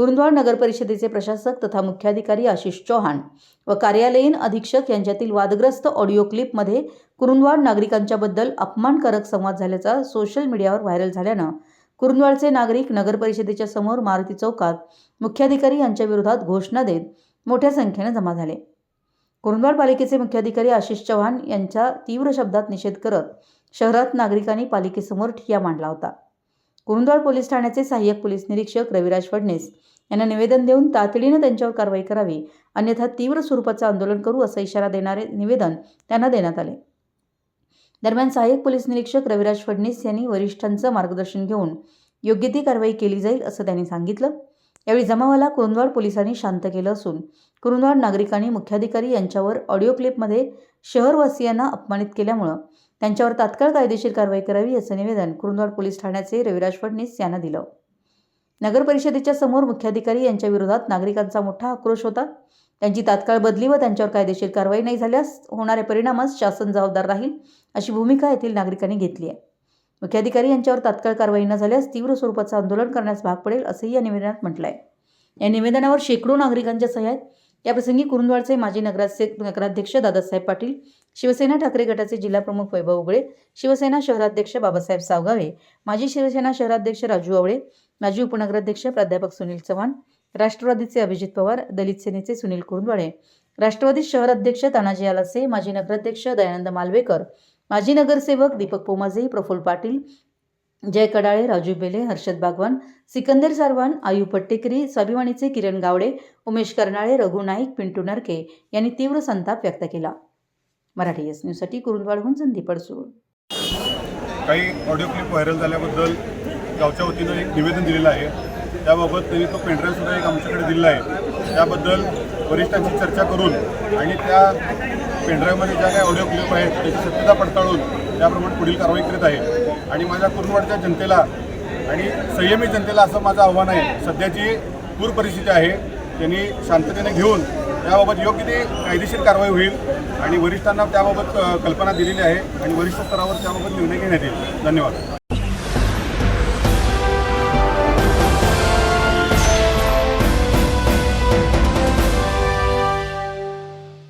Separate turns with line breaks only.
कुरुंदवाड नगर परिषदेचे प्रशासक तथा मुख्याधिकारी आशिष चौहान व कार्यालयीन अधीक्षक यांच्यातील वादग्रस्त ऑडिओ क्लिपमध्ये कुरुंदवाड नागरिकांच्याबद्दल अपमानकारक संवाद झाल्याचा सोशल मीडियावर व्हायरल झाल्यानं कुरुंदवाडचे नागरिक नगर परिषदेच्या समोर मारुती चौकात मुख्याधिकारी यांच्या विरोधात घोषणा देत मोठ्या संख्येने जमा झाले. कुरुंदवाड पालिकेचे मुख्याधिकारी आशिष चव्हाण यांचा तीव्र शब्दात निषेध करत शहरात नागरिकांनी पालिकेसमोर ठिया मांडला होता. कुरुंदवाड पोलीस ठाण्याचे सहाय्यक पोलीस निरीक्षक रविराज फडणीस यांना निवेदन देऊन तातडीनं त्यांच्यावर कारवाई करावी. अन्यथा तीव्र स्वरूपाचं आंदोलन करू असा इशारा देणारे निवेदन त्यांना देण्यात आले. दरम्यान सहाय्यक पोलीस निरीक्षक रविराज फडणीस यांनी वरिष्ठांचं मार्गदर्शन घेऊन योग्य ती कारवाई केली जाईल असं त्यांनी सांगितलं. यावेळी जमावाला कुरुंदवाड पोलिसांनी शांत केलं असून कुरुंदवाड नागरिकांनी मुख्याधिकारी यांच्यावर ऑडिओ क्लिपमध्ये शहरवासियांना अपमानित केल्यामुळं त्यांच्यावर तात्काळ कायदेशीर कारवाई करावी असं निवेदन कुरुंदवाड पोलीस ठाण्याचे रविराज फडणीस यांना दिलं. नगर परिषदेच्या समोर मुख्याधिकारी यांच्या विरोधात नागरिकांचा मोठा आक्रोश होता. त्यांची तात्काळ बदली व त्यांच्यावर कायदेशीर कारवाई नाही झाल्यास होणाऱ्या परिणामास शासन जबाबदार राहील अशी भूमिका येथील नागरिकांनी घेतली आहे. मुख्याधिकारी यांच्यावर तात्काळ कारवाई न झाल्यास तीव्र स्वरूपाचं आंदोलन करण्यास भाग पडेल असंही या निवेदनात म्हटलं आहे या निवेदनावर शेकडो नागरिकांच्या सह्या आहेत. याप्रसंगी कुरुंदवाडचे माजी नगराचे नगराध्यक्ष दादासाहेब पाटील शिवसेना ठाकरे गटाचे जिल्हाप्रमुख वैभव उगळे शिवसेना शहराध्यक्ष बाबासाहेब सावगावे माजी शिवसेना शहराध्यक्ष राजू आवळे माजी उपनगराध्यक्ष प्राध्यापक सुनील चव्हाण राष्ट्रवादीचे अभिजित पवार दलित सेनेचे सुनील कुरुंदवाडे राष्ट्रवादी शहर अध्यक्ष तानाजी आलासे माजी नगराध्यक्ष दयानंद मालवेकर माजी नगरसेवक दीपक पोमाजे प्रफुल्ल पाटील जय कडाळे राजू बेले हर्षद बागवान सिकंदर सारवान आयू पट्टेकरी स्वाभिमानीचे किरण गावडे उमेश कर्नाळे रघु नाईक पिंटू नरके यांनी तीव्र संताप व्यक्त केला. मराठी एस न्यूजसाठी कुरुंदवाडहून संदीप अडसूळ.
काही ऑडिओ क्लिप व्हायरल झाल्याबद्दल गावच्या वतीनं एक निवेदन दिलेलं आहे. त्याबाबत त्यांनी तो पेनड्राईव्हसुद्धा एक आमच्याकडे दिलेला आहे. त्याबद्दल वरिष्ठांची चर्चा करून आणि त्या पेनड्राईव्हमध्ये ज्या काही ऑडिओ क्लिप आहेत त्याची सत्यता पडताळून त्याप्रमाणे पुढील कारवाई करीत आहे. आणि माझ्या कुरुंदवाडच्या जनतेला आणि संयमी जनतेला असं माझं आव्हान आहे. सध्याची पूर परिस्थिती आहे. त्यांनी शांततेने घेऊन त्याबाबत योग्य ती कायदेशीर कारवाई होईल आणि वरिष्ठांना त्याबाबत कल्पना दिलेली आहे आणि वरिष्ठ स्तरावर त्याबाबत निर्णय घेण्यात येईल. धन्यवाद.